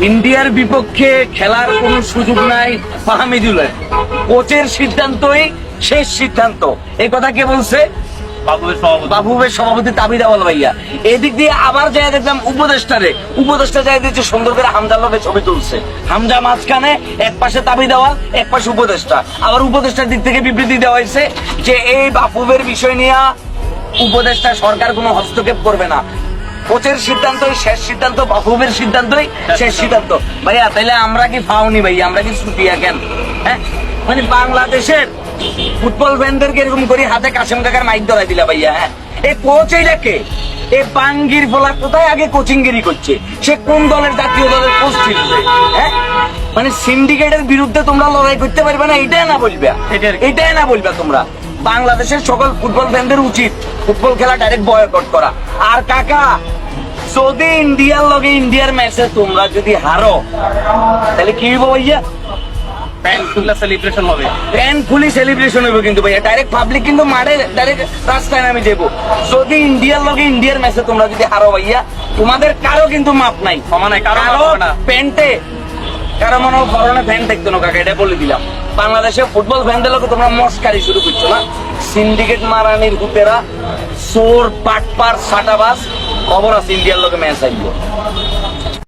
ইন্ডিয়ার বিপক্ষে খেলার কোনো সুযোগ নাই ফাহামিদুলের কোচের সিদ্ধান্তই শেষ সিদ্ধান্ত। এই কথা কে বলছে? বাবুবের সভাপতি। ভাইয়া। এদিক দিয়ে আবার যাই দেখলাম উপদেষ্টারে। উপদেষ্টা যাই দিচ্ছে সুন্দর করে হামজার লগে ছবি তুলছে। হামজা মাঝখানে এক পাশে তাবি দেওয়াল এক পাশে উপদেষ্টা। আবার উপদেষ্টার দিক থেকে বিবৃতি দেওয়া হয়েছে যে এই বাপুবের বিষয় নিয়ে উপদেষ্টা সরকার কোনো হস্তক্ষেপ করবে না। কোচের সিদ্ধান্তই শেষ সিদ্ধান্ত বাপুবের সিদ্ধান্তই শেষ সিদ্ধান্ত। ভাইয়া তাইলে আমরা কি ফাউনি ভাইয়া আমরা কি সুপিয়া কেন? হ্যাঁ? মানে বাংলাদেশের ফুটবল ফ্যানদেরকে এরকম করে হাতে কাশেম কাকার মাইক ধরাই দিলা ভাইয়া হ্যাঁ? এই কোচ এইটা কে? এই পাঙ্গির বলা কোথায় আগে কোচিং গিরি করছে? সে কোন দলের জাতীয় দলের কোচ ছিল হ্যাঁ? মানে সিন্ডিকেটের বিরুদ্ধে তোমরা লড়াই করতে পারবে না এটাই না বলবে। এটাই না বলবে তোমরা। বাংলাদেশের সকল ফুটবল ফ্যানদের উচিত ফুটবল খেলা ডাইরেক্ট বয়কট করা। আর কাকা যদি ইন্ডিয়ার লগে ইন্ডিয়ার ম্যাচে তোমরা যদি হারো তাহলে কি হইব ভাইয়া? সেলিব্রেশন হবে। প্যান ফুলি সেলিব্রেশন হইব কিন্তু ভাইয়া। ডাইরেক্ট পাবলিক কিন্তু মাঠে ডাইরেক্ট রাস্তায় নামে যাব যদি ইন্ডিয়ার লগে ইন্ডিয়ার ম্যাচে তোমরা যদি হারো ভাইয়া তোমাদের কারও কিন্তু মাপ নাই। সমানে কারও প্যান্টে কারও মনে হয় ফরনে ফ্যান দেখতো না কাকা, এটা বলে দিলাম। বাংলাদেশে ফুটবল ফ্যানদের লোক তোমরা মস্কারি শুরু করছ না? সিন্ডিকেট মারানির হুতেরা সোর পাটপার সাটাবাস খবর আছে ইন্ডিয়ার লোকে ম্যাচ আইব